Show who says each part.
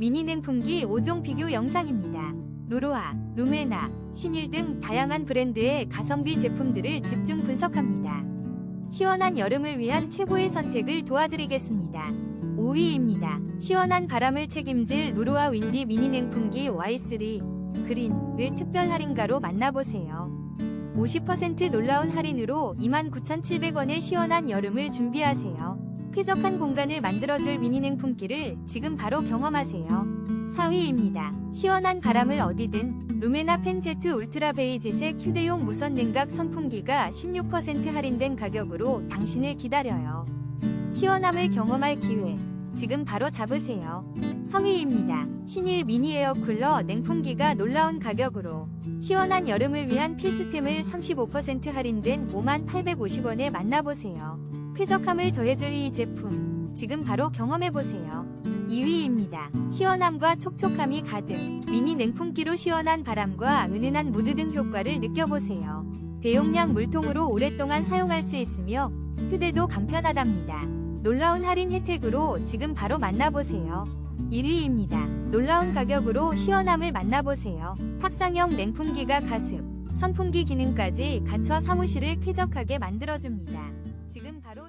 Speaker 1: 미니 냉풍기 5종 비교 영상입니다. 루로아, 루메나, 신일 등 다양한 브랜드의 가성비 제품들을 집중 분석합니다. 시원한 여름을 위한 최고의 선택을 도와드리겠습니다. 5위입니다. 시원한 바람을 책임질 루로아 윈디 미니 냉풍기 Y3 그린 을 특별 할인가로 만나보세요. 50% 놀라운 할인으로 29,700원의 시원한 여름을 준비하세요. 쾌적한 공간을 만들어줄 미니 냉풍기를 지금 바로 경험하세요. 4위입니다. 시원한 바람을 어디든 루메나 펜제트 울트라 베이지색 휴대용 무선 냉각 선풍기가 16% 할인된 가격으로 당신을 기다려요. 시원함을 경험할 기회 지금 바로 잡으세요. 3위입니다. 신일 미니 에어쿨러 냉풍기가 놀라운 가격으로 시원한 여름을 위한 필수템을 35% 할인된 5850원에 만나보세요. 쾌적함을 더해줄 이 제품 지금 바로 경험해보세요. 2위입니다. 시원함과 촉촉함이 가득 미니 냉풍기로 시원한 바람과 은은한 무드 등 효과를 느껴보세요. 대용량 물통으로 오랫동안 사용할 수 있으며 휴대도 간편하답니다. 놀라운 할인 혜택으로 지금 바로 만나보세요. 1위입니다. 놀라운 가격으로 시원함을 만나보세요. 탁상형 냉풍기가 가습, 선풍기 기능까지 갖춰 사무실을 쾌적하게 만들어줍니다. 지금 바로